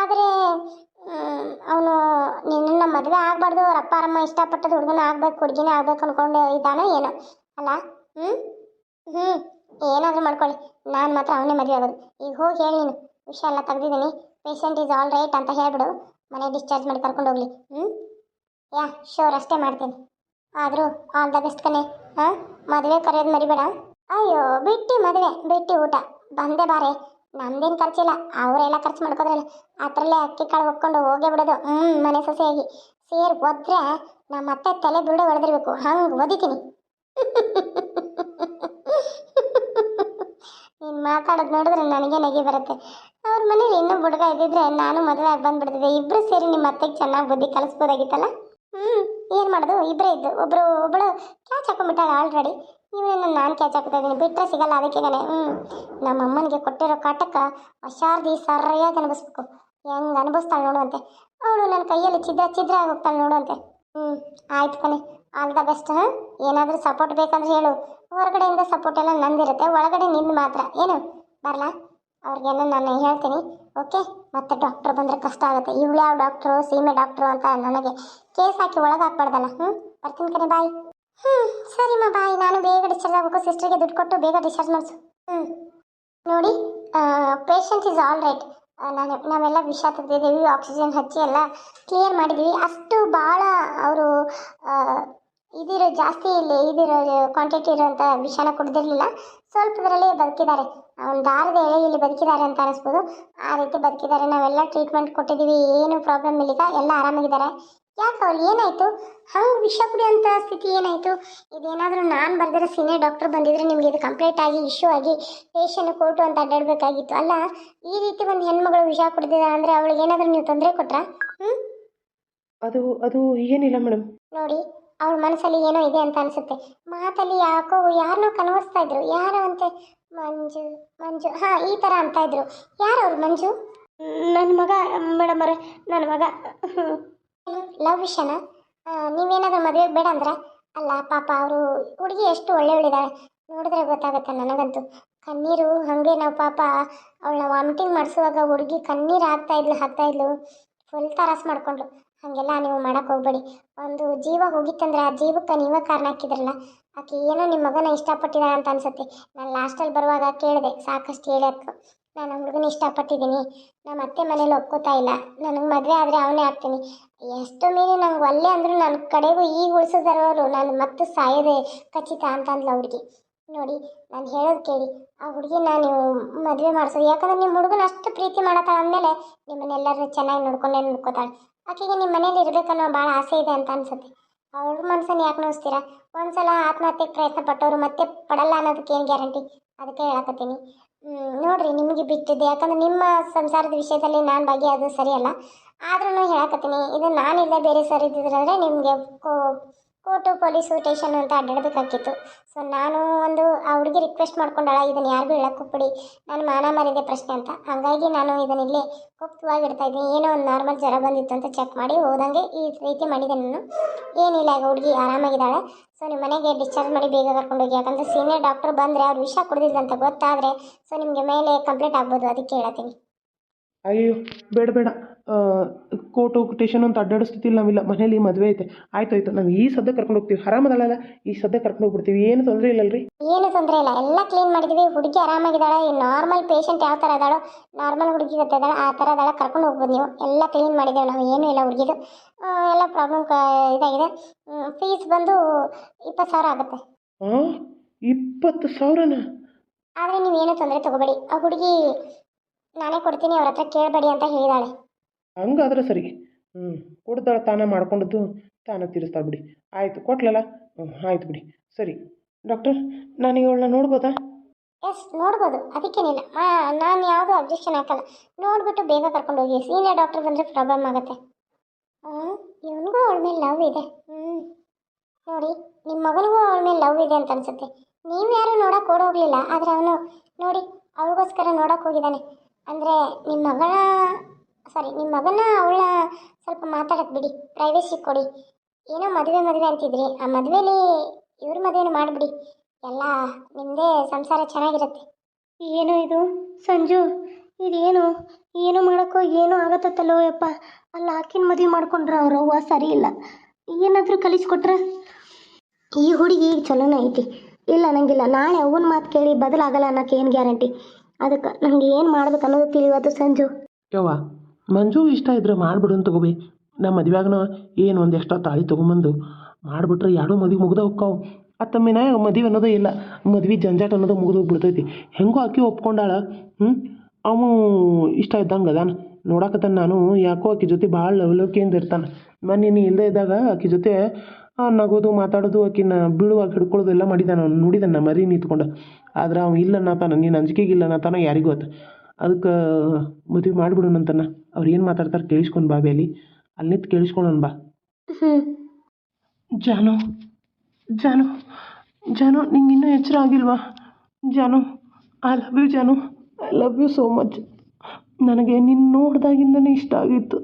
ಆದರೆ ಅವನು ನಿನ್ನ ಮದುವೆ ಆಗಬಾರ್ದು. ಅವ್ರ ಅಪ್ಪ, ಅಮ್ಮ ಇಷ್ಟಪಟ್ಟದ ಹುಡುಗನ ಆಗ್ಬೇಕು, ಹುಡುಗಿನೇ ಆಗ್ಬೇಕು ಅಂದ್ಕೊಂಡು ಇದ್ದಾನೋ ಏನೋ. ಅಲ್ಲ? ಹ್ಞೂ ಹ್ಞೂ ಏನಾದರೂ ಮಾಡ್ಕೊಳ್ಳಿ. ನಾನು ಮಾತ್ರ ಅವನೇ ಮದುವೆ ಆಗೋದು. ಈಗ ಹೋಗಿ ಹೇಳಿ ನೀನು. ವಿಷಯ ಎಲ್ಲ ತೆಗ್ದಿದ್ದೀನಿ. ಪೇಷಂಟ್ ಈಸ್ ಆಲ್ ರೈಟ್ ಅಂತ ಹೇಳ್ಬಿಡು. ಮನೆ ಡಿಸ್ಚಾರ್ಜ್ ಮಾಡಿ ಕರ್ಕೊಂಡು ಹೋಗ್ಲಿ. ಹ್ಞೂ ಯಾ ಶೋರ್ ಅಷ್ಟೇ ಮಾಡ್ತೀನಿ. ಆದರೂ ಆಲ್ ದ ಬೆಸ್ಟ್ ಕಣೆ. ಹಾಂ? ಮದುವೆ ಕರೆಯೋದು ಮರಿಬೇಡ. ಅಯ್ಯೋ, ಬಿಟ್ಟು ಮದುವೆ, ಬಿಟ್ಟು ಊಟ. ಬಂದೆ ಬಾರೆ. ನಮ್ದೇನು ಖರ್ಚಿಲ್ಲ. ಅವರೆಲ್ಲ ಖರ್ಚು ಮಾಡ್ಕೋದ್ರಲ್ಲ ಅದರಲ್ಲೇ ಅಕ್ಕಿ ಕಾಳು ಹೊಕ್ಕೊಂಡು ಹೋಗೇ ಬಿಡೋದು. ಹ್ಞೂ ಮನೆ ಸೊಸೆಯಾಗಿ. ಸೇರಿ ಒದ್ರೆ ನಮ್ಮ ಅತ್ತೆ ತಲೆ ಬಿಡು ಹೊಡೆದಿರ್ಬೇಕು. ಹಂಗೆ ಒದಿತೀನಿ ನೀನು ಮಾತಾಡೋದು ನೋಡಿದ್ರೆ ನನಗೆ ನಗೆ ಬರುತ್ತೆ. ಅವ್ರ ಮನೇಲಿ ಇನ್ನೂ ಹುಡುಗ ಇದ್ದಿದ್ರೆ ನಾನು ಮದುವೆ ಆಗಿ ಬಂದ್ಬಿಡ್ತಿದ್ದೆ. ಇಬ್ಬರು ಸೇರಿ ನಿಮ್ಮ ಅತ್ತೆಗೆ ಚೆನ್ನಾಗಿ ಬುದ್ಧಿ ಕಲಿಸ್ಬೋದಾಗಿತ್ತಲ್ಲ? ಹ್ಞೂ ಏನು ಮಾಡೋದು? ಇಬ್ಬರೇ ಇದ್ದು. ಒಬ್ಬರು ಒಬ್ಬಳು ಕ್ಯಾಚ್ ಹಾಕೊಂಡ್ಬಿಟ್ಟಾಳೆ ಆಲ್ರೆಡಿ ಇವನನ್ನು ನಾನು ಕ್ಯಾಚ್ ಹಾಕ್ತಾ ಇದ್ದೀನಿ. ಬಿಟ್ಟರೆ ಸಿಗಲ್ಲ ಅದಕ್ಕೆ ಹ್ಞೂ ನಮ್ಮ ಅಮ್ಮನಿಗೆ ಕೊಟ್ಟಿರೋ ಕಾಟಕ್ಕೆ ಹುಷಾರ್ದಿ ಸರಿಯಾಗಿ ಅನಿಸ್ಬೇಕು ಹೆಂಗೆ ಅನುಭವಿಸ್ತಾಳೆ ನೋಡುವಂತೆ. ಅವಳು ನನ್ನ ಕೈಯಲ್ಲಿ ಛಿದ್ರ ಛಿದ್ರ ಆಗಿ ಹೋಗ್ತಾಳೆ ನೋಡುವಂತೆ. ಹ್ಞೂ ಆಯ್ತು ಕಣೆ. ಆಲ್ ದ ಬೆಸ್ಟ್, ಹಾಂ? ಏನಾದರೂ ಸಪೋರ್ಟ್ ಬೇಕಂದ್ರೆ ಹೇಳು. ಹೊರಗಡೆಯಿಂದ ಸಪೋರ್ಟ್ ಎಲ್ಲ ನಂದಿರುತ್ತೆ. ಒಳಗಡೆ ನಿಂದು ಮಾತ್ರ. ಏನು? ಬರಲ್ಲ ಅವ್ರಿಗೆಲ್ಲ ನಾನು ಹೇಳ್ತೀನಿ. ಓಕೆ ಮತ್ತೆ ಡಾಕ್ಟ್ರ್ ಬಂದರೆ ಕಷ್ಟ ಆಗುತ್ತೆ. ಇವಳು ಯಾವ ಡಾಕ್ಟ್ರು ಸೀಮೆ ಡಾಕ್ಟ್ರು ಅಂತ ನನಗೆ ಕೇಸ್ ಹಾಕಿ ಒಳಗೆ ಹಾಕ್ಬಾರ್ದಲ್ಲ ಹ್ಞೂ ಬರ್ತೀನಿ ಕಣೆ ಬಾಯ್ ಹ್ಞೂ ಸರಿಮ್ಮ ಬಾಯ್ ನಾನು ಬೇಗ ಡಿಸ್ಚಾರ್ಜ್ ಆಗಬೇಕು. ಸಿಸ್ಟರ್ಗೆ ದುಡ್ಡು ಕೊಟ್ಟು ಬೇಗ ಡಿಸ್ಚಾರ್ಜ್ ಮಾಡಿಸು. ಹ್ಞೂ ನೋಡಿ ಪೇಷಂಟ್ ಇಸ್ ಆಲ್ ರೈಟ್ ನಾನು, ನಾವೆಲ್ಲ ವಿಷ ತೆಗೆದಿದ್ದೀವಿ ಆಕ್ಸಿಜನ್ ಹಚ್ಚಿ ಎಲ್ಲ ಕ್ಲಿಯರ್ ಮಾಡಿದ್ದೀವಿ. ಅಷ್ಟು ಭಾಳ ಅವರು ಇದಿರೋ ಜಾಸ್ತಿ ಇಲ್ಲಿ ಇದಿರೋ ಕ್ವಾಂಟಿಟಿ ಇರೋಂಥ ವಿಷನ ಕುಡ್ದಿರಲಿಲ್ಲ. ಸ್ವಲ್ಪದರಲ್ಲೇ ಬದುಕಿದ್ದಾರೆ. ಒಂದು ದಾರದ ಎಳೆಯಲ್ಲಿ ಬದುಕಿದ್ದಾರೆ ಅಂತ ಅನಿಸ್ಬೋದು. ಆ ರೀತಿ ಬದುಕಿದ್ದಾರೆ. ನಾವೆಲ್ಲ ಟ್ರೀಟ್ಮೆಂಟ್ ಕೊಟ್ಟಿದ್ದೀವಿ. ಏನು ಪ್ರಾಬ್ಲಮ್ ಇಲ್ಲ. ಎಲ್ಲ ಆರಾಮಾಗಿದ್ದಾರೆ. ಯಾಕೆ ಅವ್ರು ಏನಾಯಿತು? ಹಂಗೆ ವಿಷ ಕುಡಿಯೋಂಥ ಸ್ಥಿತಿ ಏನಾಯಿತು? ಇದೇನಾದರೂ ನಾನು ಬರೆದಿರೋ ಸೀನಿಯರ್ ಡಾಕ್ಟರ್ ಬಂದಿದ್ರೆ ನಿಮಗೆ ಇದು ಕಂಪ್ಲೀಟ್ ಆಗಿ ಇಶ್ಯೂ ಆಗಿ ಪೇಷಂಟ್ ಕೋರ್ಟು ಅಂತ ಅಡ್ಡಾಡಬೇಕಾಗಿತ್ತು ಅಲ್ಲ? ಈ ರೀತಿ ಒಂದು ಹೆಣ್ಮಗಳು ವಿಷ ಕುಡಿದಿದ್ದಾರೆ ಅಂದರೆ ಅವಳಿಗೆ ಏನಾದರೂ ನೀವು ತೊಂದರೆ ಕೊಟ್ರಾ? ಹ್ಞೂ ಅದು ಅದು ಏನಿಲ್ಲ ಮೇಡಮ್. ನೋಡಿ ಅವಳ ಮನಸ್ಸಲ್ಲಿ ಏನೋ ಇದೆ ಅಂತ ಅನಿಸುತ್ತೆ. ಮಾತಲ್ಲಿ ಯಾಕೋ ಯಾರನ್ನೋ ಕನ್ವರ್ಸ್ತಾ ಇದ್ರು. ಯಾರೋ ಅಂತೆ? ಮಂಜು ಮಂಜು. ಹಾಂ ಈ ಥರ ಅಂತ ಇದ್ರು. ಯಾರು ಅವ್ರು ಮಂಜು? ನನ್ನ ಮಗ ಮೇಡಮ್ ಅವರೇ ನನ್ನ ಮಗ. ಲವ್ ವಿಷಯನ? ನೀವೇನಾದರೂ ಮದುವೆ ಬೇಡ ಅಂದ್ರೆ? ಅಲ್ಲ ಪಾಪ ಅವರು ಹುಡುಗಿ ಎಷ್ಟು ಒಳ್ಳೆ ಒಳ್ಳಿದಾಳೆ ನೋಡಿದ್ರೆ ಗೊತ್ತಾಗುತ್ತೆ ನನಗಂತೂ. ಕಣ್ಣೀರು ಹಾಗೆ ನಾವು ಪಾಪ ಅವಳನ್ನ ವಾಮಿಟಿಂಗ್ ಮಾಡಿಸುವಾಗ ಹುಡುಗಿ ಕಣ್ಣೀರು ಹಾಕ್ತಾ ಇದ್ಲು ಹಾಕ್ತಾ ಇದ್ಲು. ಫುಲ್ ತರಾಸು ಮಾಡ್ಕೊಂಡ್ಲು ಹಾಗೆಲ್ಲ ನೀವು ಮಾಡಕ್ಕೆ ಹೋಗ್ಬೇಡಿ. ಒಂದು ಜೀವ ಹೋಗಿತ್ತಂದ್ರೆ ಆ ಜೀವಕ್ಕೆ ನೀವೇ ಕಾರಣ ಹಾಕಿದ್ರಲ್ಲ? ಆಕೆ ಏನೋ ನಿಮ್ಮ ಮಗನ ಇಷ್ಟಪಟ್ಟಿದ್ದಾಳೆ ಅಂತ ಅನ್ಸುತ್ತೆ. ನಾನು ಲಾಸ್ಟಲ್ಲಿ ಬರುವಾಗ ಕೇಳಿದೆ, ಸಾಕಷ್ಟು ಹೇಳಕ್ಕೆ ನಾನು ಹುಡುಗನ ಇಷ್ಟಪಟ್ಟಿದ್ದೀನಿ. ನಮ್ಮ ಅತ್ತೆ ಮನೇಲಿ ಒಪ್ಕೋತಾ ಇಲ್ಲ. ನನಗೆ ಮದುವೆ ಆದರೆ ಅವನೇ ಆಗ್ತೀನಿ. ಎಷ್ಟು ಮೀರಿ ನಂಗೆ ಒಲ್ಲೆ ಅಂದರೂ ನನ್ನ ಕಡೆಗೂ ಈಗ ಉಳಿಸೋದರವರು ನಾನು ಮತ್ತೆ ಸಾಯೋದೇ ಖಚಿತ ಅಂತ ಅಂದ್ಳು ಹುಡುಗಿ. ನೋಡಿ, ನಾನು ಹೇಳೋದು ಕೇಳಿ. ಆ ಹುಡುಗಿನ ನೀವು ಮದುವೆ ಮಾಡಿಸೋದು, ಯಾಕಂದ್ರೆ ನಿಮ್ಮ ಹುಡುಗನ ಅಷ್ಟು ಪ್ರೀತಿ ಮಾಡತ್ತಾಳ ಅಂದಮೇಲೆ ನಿಮ್ಮನ್ನೆಲ್ಲರೂ ಚೆನ್ನಾಗಿ ನೋಡ್ಕೊಂಡೇ ನೋಡ್ಕೋತಾಳೆ. ಆಕೆಗೆ ನಿಮ್ಮ ಮನೇಲಿ ಇರಬೇಕನ್ನೋ ಭಾಳ ಆಸೆ ಇದೆ ಅಂತ ಅನ್ಸುತ್ತೆ. ಅವ್ರ ಮನಸ್ಸನ್ನು ಯಾಕೆ ನೋಯಿಸ್ತೀರಾ ಒಂದ್ಸಲ ಆತ್ಮಹತ್ಯೆಗೆ ಪ್ರಯತ್ನ ಪಟ್ಟವರು ಮತ್ತೆ ಪಡಲ್ಲ ಅನ್ನೋದಕ್ಕೆ ಏನು ಗ್ಯಾರಂಟಿ? ಅದಕ್ಕೆ ಹೇಳಕತ್ತೀನಿ. ನೋಡಿರಿ ನಿಮಗೆ ಬಿಟ್ಟಿದ್ದೆ. ಯಾಕಂದ್ರೆ ನಿಮ್ಮ ಸಂಸಾರದ ವಿಷಯದಲ್ಲಿ ನಾನು ಬಗ್ಗೆ ಅದು ಸರಿಯಲ್ಲ. ಆದ್ರೂ ಹೇಳಕತ್ತೀನಿ. ಇದು ನಾನಿಲ್ಲ ಬೇರೆ ಸರ್ ಇದ್ದಿದ್ರೆ ನಿಮಗೆ ಕೋರ್ಟು ಪೊಲೀಸು ಸ್ಟೇಷನ್ ಅಂತ ಅಡ್ಡಾಡಬೇಕಾಗಿತ್ತು. ಸೊ ನಾನು ಒಂದು, ಆ ಹುಡುಗಿ ರಿಕ್ವೆಸ್ಟ್ ಮಾಡ್ಕೊಂಡಾಳ, ಇದನ್ನು ಯಾರಿಗೂ ಬಿಡಿ ನಾನು ಮಾನ ಮರಿದೆ ಪ್ರಶ್ನೆ ಅಂತ. ಹಾಗಾಗಿ ನಾನು ಇದನ್ನು ಇಲ್ಲಿ ಗುಪ್ತವಾಗಿ ಇಡ್ತಾ ಇದ್ದೀನಿ. ಏನೋ ಒಂದು ನಾರ್ಮಲ್ ಜ್ವರ ಬಂದಿತ್ತು ಅಂತ ಚೆಕ್ ಮಾಡಿ ಹೋದಂಗೆ ಈ ರೀತಿ ಮಾಡಿದೆ ನಾನು. ಏನಿಲ್ಲ, ಈಗ ಹುಡುಗಿ ಆರಾಮಾಗಿದ್ದಾಳೆ. ಸೊ ನಿಮ್ಮ ಮನೆಗೆ ಡಿಸ್ಚಾರ್ಜ್ ಮಾಡಿ ಬೇಗ ಕರ್ಕೊಂಡೋಗಿ ಯಾಕಂದರೆ ಸೀನಿಯರ್ ಡಾಕ್ಟರ್ ಬಂದರೆ ಅವ್ರು ವಿಷ ಅಂತ ಗೊತ್ತಾದರೆ ಸೊ ನಿಮಗೆ ಮೇಲೆ ಕಂಪ್ಲೀಟ್ ಆಗ್ಬೋದು, ಅದಕ್ಕೆ ಹೇಳ್ತೀನಿ ಅಯ್ಯೋ ಬೇಡ ಬೇಡ. ಕೋರ್ಟು ಟೇಷನ್ ಅಂತ ಅಡ್ಡಾಡೋ ಸ್ಥಿತಿಲಿ ನಾವಿಲ್ಲ. ಮನೇಲಿ ಮದುವೆ ಐತೆ. ಆಯ್ತು ಆಯ್ತು. ನಾವು ಈ ಸದ್ಯ ಕರ್ಕೊಂಡು ಹೋಗ್ತೀವಿ. ಆರಾಮದಲ್ಲ ಈ ಸದ್ಯ ಕರ್ಕೊಂಡು ಹೋಗ್ಬಿಡ್ತೀವಿ. ಏನು ತೊಂದರೆ ಇಲ್ಲಲ್ರಿ? ಏನು ತೊಂದರೆ ಇಲ್ಲ. ಎಲ್ಲ ಕ್ಲೀನ್ ಮಾಡಿದ್ವಿ. ಹುಡುಗಿ ಆರಾಮಾಗಿದ್ದಾಳೆ. ಈ ನಾರ್ಮಲ್ ಪೇಷಂಟ್ ಯಾವ ಥರ ಇದ್ದಾಳೋ ನಾರ್ಮಲ್ ಹುಡುಗಿ ಗೊತ್ತ ಇದ್ದಾಳೆ ಆ ಥರ ಇದ್ದಾಳೆ ಕರ್ಕೊಂಡು ಹೋಗ್ಬೋದು ನೀವು. ಎಲ್ಲ ಕ್ಲೀನ್ ಮಾಡಿದ್ದೇವೆ ನಾವು. ಏನೂ ಇಲ್ಲ ಹುಡುಗಿದು. ಎಲ್ಲ ಪ್ರಾಬ್ಲಮ್ ಇದಾಗಿದೆ. ಫೀಸ್ ಬಂದು ಇಪ್ಪತ್ತು ಸಾವಿರ ಆಗುತ್ತೆ. ಇಪ್ಪತ್ತು ಸಾವಿರನ? ಆದರೆ ನೀವೇನು ತೊಂದರೆ ತಗೋಬೇಡಿ. ಆ ಹುಡುಗಿ ನಾನೇ ಕೊಡ್ತೀನಿ ಅವ್ರ ಹತ್ರ ಕೇಳಬೇಡಿ ಅಂತ ಹೇಳಿದಾಳೆ. ಹಂಗಾದ್ರೆ ಸರಿ. ಹ್ಞೂ ಕೊಡ್ತಾಳೆ ತಾನೇ ಮಾಡ್ಕೊಂಡದ್ದು ತಾನೇ ತೀರಿಸ್ತಾಳೆ ಬಿಡಿ. ಆಯಿತು, ಕೊಟ್ಲಲ್ಲ? ಹ್ಞೂ ಆಯ್ತು ಬಿಡಿ. ಸರಿ. ಡಾಕ್ಟರ್, ನಾನು ಇವಳನ್ನ ನೋಡ್ಬೋದಾ? ಎಸ್, ನೋಡ್ಬೋದು. ಅದಕ್ಕೇನಿಲ್ಲ ನಾನು ಯಾವುದೂ ಅಬ್ಜೆಕ್ಷನ್ ಹಾಕಲ್ಲ. ನೋಡಿಬಿಟ್ಟು ಬೇಗ ಕರ್ಕೊಂಡು ಹೋಗಿ. ಸೀನಿಯರ್ ಡಾಕ್ಟರ್ ಬಂದರೆ ಪ್ರಾಬ್ಲಮ್ ಆಗುತ್ತೆ. ಇವನಿಗೂ ಅವಳ ಮೇಲೆ ಲವ್ ಇದೆ. ಹ್ಞೂ ನೋಡಿ ನಿಮ್ಮ ಮಗನಿಗೂ ಅವಳ ಮೇಲೆ ಲವ್ ಇದೆ ಅಂತ ಅನ್ಸುತ್ತೆ. ನೀವು ಯಾರೂ ನೋಡೋಕೆ ಓಡ್ ಹೋಗ್ಲಿಲ್ಲ, ಆದರೆ ಅವನು, ನೋಡಿ, ಅವಳಿಗೋಸ್ಕರ ನೋಡೋಕೆ ಹೋಗಿದ್ದಾನೆ. ಅಂದರೆ ನಿಮ್ಮ ಮಗಳ ಸಾರಿ ನಿಮ್ಮ ಮಗನ ಅವಳ ಸ್ವಲ್ಪ ಮಾತಾಡಕ್ಕೆ ಬಿಡಿ ಪ್ರೈವೇಸಿ ಕೊಡಿ. ಏನೋ ಮದುವೆ ಮದುವೆ ಅಂತಿದ್ರಿ. ಆ ಮದುವೆಲಿ ಇವ್ರ ಮದುವೆನ ಮಾಡಿಬಿಡಿ. ಎಲ್ಲ ನಿಮ್ಮದೇ ಸಂಸಾರ ಚೆನ್ನಾಗಿರುತ್ತೆ. ಏನು ಇದು? ಸಂಜು ಇದೇನು? ಏನು ಮಾಡೋಕ್ಕೋ ಏನೋ ಆಗತ್ತಲ್ಲೋ ಯಪ್ಪ. ಅಲ್ಲ ಆಕಿನ ಮದುವೆ ಮಾಡ್ಕೊಂಡ್ರೆ ಅವ್ರ ಅವ್ವ ಸರಿ ಇಲ್ಲ. ಏನಾದರೂ ಕಲಿಸ್ಕೊಟ್ರೆ? ಈ ಹುಡುಗಿ ಈಗ ಚಲೋನೇ ಐತಿ. ಇಲ್ಲ ನಂಗಿಲ್ಲ. ನಾಳೆ ಅವನ ಮಾತು ಕೇಳಿ ಬದಲಾಗಲ್ಲ ಅನ್ನೋಕೆ ಏನು ಗ್ಯಾರಂಟಿ? ಅದಕ್ಕೆ ನಂಗೆ ಏನು ಮಾಡ್ಬೇಕು ಅನ್ನೋದು ತಿಳಿಯೋದು ಸಂಜು. ಯವ್ವ ಮಂಜು ಇಷ್ಟ ಇದ್ರೆ ಮಾಡ್ಬಿಡು ಅಂತ ತಗೋಬಿ ನಮ್ಮ ಮದುವೆಗನ ಏನು ಒಂದು ಎಷ್ಟೋ ತಾಳಿ ತೊಗೊಂಬಂದು ಮಾಡಿಬಿಟ್ರೆ ಎರಡೂ ಮದುವೆ ಮುಗ್ದ ಅತ್ತ ಮನ್ಯಾಗ ಮದುವೆ ಅನ್ನೋದೇ ಇಲ್ಲ. ಮದ್ವೆ ಜಂಜಾಟ ಅನ್ನೋದು ಮುಗಿದು ಹೋಗ್ಬಿಡ್ತೈತಿ ಹೆಂಗೋ ಆಕೆ ಒಪ್ಕೊಂಡಾಳ ಹ್ಞೂ ಇಷ್ಟ ಇದ್ದಂಗೆ ಅದಾನ. ನೋಡಾಕತ್ತಾನ ನಾನು, ಯಾಕೋ ಆಕೆ ಜೊತೆ ಭಾಳ ಲವಲವಿಕೆಯಿಂದ ಇರ್ತಾನೆ. ಮೊನ್ನೆ ನೀ ಇಲ್ಲದೇ ಇದ್ದಾಗ ಆಕೆ ಜೊತೆ ನಗೋದು, ಮಾತಾಡೋದು, ಆಕಿನ ಬೀಳುವಾಗ ಹಿಡ್ಕೊಳ್ಳೋದು ಎಲ್ಲ ಮಾಡಿದ್ದಾನೆ ಅವ್ನು ಮರಿ ನಿಂತ್ಕೊಂಡು. ಆದ್ರೆ ಅವ್ನು ಇಲ್ಲ ಅನ್ನತಾನ ನೀನು ಅಂಜಿಕೆಗಿಲ್ಲ ಅನ್ನತಾನ ಯಾರಿಗೂ ಗೊತ್ತು ಅದಕ್ಕೆ ಮದುವೆ ಮಾಡಿಬಿಡೋಣಂತನ ಅವ್ರು ಏನು ಮಾತಾಡ್ತಾರೆ ಕೇಳಿಸ್ಕೊಂಡು ಬಾ ಬೇಲಿ. ಅಲ್ಲಿ ನಿಂತು ಕೇಳಿಸ್ಕೊಳೋಣ ಬಾ. ಹ್ಞೂ ಜಾನು ಜಾನು ಜಾನು ನಿಂಗೆ ಇನ್ನೂ ಎಚ್ಚರ ಆಗಿಲ್ವಾ? ಜಾನು I love you Janu. I love you so much ನನಗೆ ನಿನ್ನ ನೋಡ್ದಾಗಿಂದನೇ ಇಷ್ಟ ಆಗಿತ್ತು.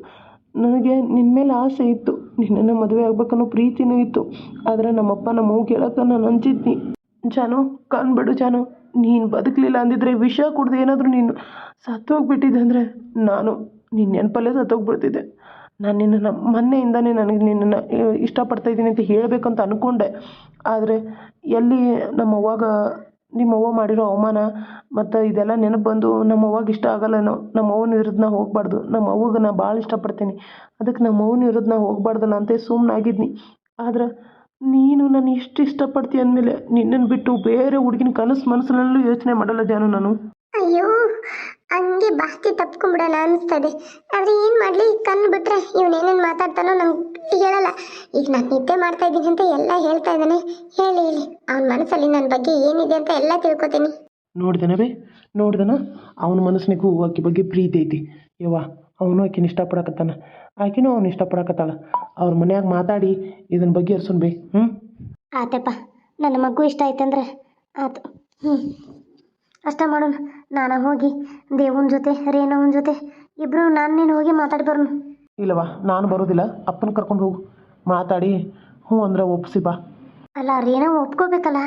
ನನಗೆ ನಿನ್ನ ಮೇಲೆ ಆಸೆ ಇತ್ತು. ನಿನ್ನನ್ನು ಮದುವೆ ಆಗ್ಬೇಕನ್ನೋ ಪ್ರೀತಿನೂ ಇತ್ತು. ಆದರೆ ನಮ್ಮಪ್ಪ ನಮ್ಮ ಹೇಳೋಕೆ ನಾನು ಅಂಜಿದ್ನಿ ಜಾನು ಕಾಣ್ಬಿಡು ಜಾನು. ನೀನು ಬದುಕಲಿಲ್ಲ ಅಂದಿದ್ರೆ ವಿಷ ಕುಡ್ದು ಏನಾದರೂ ನೀನು ಸತ್ತೋಗ್ಬಿಟ್ಟಿದ್ದೆ ಅಂದರೆ ನಾನು ನಿನ್ನ ನೆನಪಲ್ಲೇ ಸತ್ತೋಗ್ಬಿಡ್ತಿದ್ದೆ. ನಾನು ನಿನ್ನನ್ನು ಮೊನ್ನೆಯಿಂದನೇ ನನಗೆ ನಿನ್ನನ್ನು ಇಷ್ಟಪಡ್ತಾ ಇದ್ದೀನಿ ಅಂತ ಹೇಳಬೇಕಂತ ಅಂದ್ಕೊಂಡೆ ಆದರೆ ಎಲ್ಲಿ ನಮ್ಮ ಅವ್ವಾಗ, ನಿಮ್ಮ ಅವ್ವ ಮಾಡಿರೋ ಅವಮಾನ ಮತ್ತು ಇದೆಲ್ಲ ನೆನಪು ಬಂದು ನಮ್ಮ ಅವ್ವಾಗ ಇಷ್ಟ ಆಗಲ್ಲನೋ ನಮ್ಮ ಅವ್ವನ ವಿರುದ್ಧ ನಾ ಹೋಗಬಾರ್ದು. ನಮ್ಮ ಅವ್ವಗೆ ನಾ ಭಾಳ ಇಷ್ಟಪಡ್ತೀನಿ. ಅದಕ್ಕೆ ನಮ್ಮ ಅವ್ವನ ವಿರುದ್ಧ ಹೋಗಬಾರ್ದಲ್ಲ ಅಂತ ಸುಮ್ಮನಾಗಿದ್ನಿ ಆದ್ರೆ ನೀನು ನಾನು ಇಷ್ಟು ಇಷ್ಟಪಡ್ತೀಯ ಅಂದಮೇಲೆ ನಿನ್ನನ್ನು ಬಿಟ್ಟು ಬೇರೆ ಹುಡುಗಿನ ಕನಸು ಮನಸ್ಸಿನಲ್ಲೂ ಯೋಚನೆ ಮಾಡಲ್ಲ ಜಾನು ನಾನು. ಅಯ್ಯೋ ಹಂಗೆ ಬಾಕಿ ತಪ್ಕೊಂಡ್ಬಿಡೋಣ ಅನಿಸ್ತದೆ. ಆದರೆ ಏನು ಮಾಡಲಿ? ಕಣ್ಣು ಬಿಟ್ರೆ ಇವನೇನೇನು ಮಾತಾಡ್ತಾನೋ ನಂಗೆ ಹೇಳಲ್ಲ. ಈಗ ನಾನು ನಿದ್ದೆ ಮಾಡ್ತಾ ಇದ್ದೀನಿ ಅಂತ ಎಲ್ಲ ಹೇಳ್ತಾ ಇದ್ದಾನೆ. ಹೇಳಿ ಹೇಳಿ. ಅವನ ಮನಸ್ಸಲ್ಲಿ ನನ್ನ ಬಗ್ಗೆ ಏನಿದೆ ಅಂತ ಎಲ್ಲ ತಿಳ್ಕೊತೀನಿ. ನೋಡ್ದನ ಬೇ? ನೋಡ್ದನ? ಅವನ ಮನಸ್ಸಿನಿಗೂ ಆಕೆ ಬಗ್ಗೆ ಪ್ರೀತಿ ಐತಿ. ಯವ್ವ ಅವನು ಆಕಿನ ಇಷ್ಟಪಡಕತ್ತಾನ. ಆಕಿನೂ ಅವ್ನು ಇಷ್ಟಪಡಕತ್ತಾಳ. ಅವ್ರ ಮನ್ಯಾಗ ಮಾತಾಡಿ ಇದನ್ನ ಬಗ್ಗೆ ಹರ್ಸೋಣ ಬಿ. ಹ್ಞೂ ಆತಪ್ಪ ನನ್ನ ಮಗು ಇಷ್ಟ ಆಯ್ತಂದ್ರೆ ಆತು ಹ್ಞೂ ಅಷ್ಟ ಮಾಡೋಣ. ನಾನು ಹೋಗಿ ದೇವನ ಜೊತೆ ರೇಣವನ ಜೊತೆ ಇಬ್ರು ನಾನು ನೀನು ಹೋಗಿ ಮಾತಾಡಿ ಬರೋಣ. ಇಲ್ಲವಾ ನಾನು ಬರೋದಿಲ್ಲ. ಅಪ್ಪನ ಕರ್ಕೊಂಡು ಹೋಗು. ಮಾತಾಡಿ. ಹ್ಞೂ ಅಂದ್ರೆ ಒಪ್ಸಿ ಬಾ. ಅಲ್ಲ ರೇನ ಒಪ್ಕೋಬೇಕಲ್ಲ?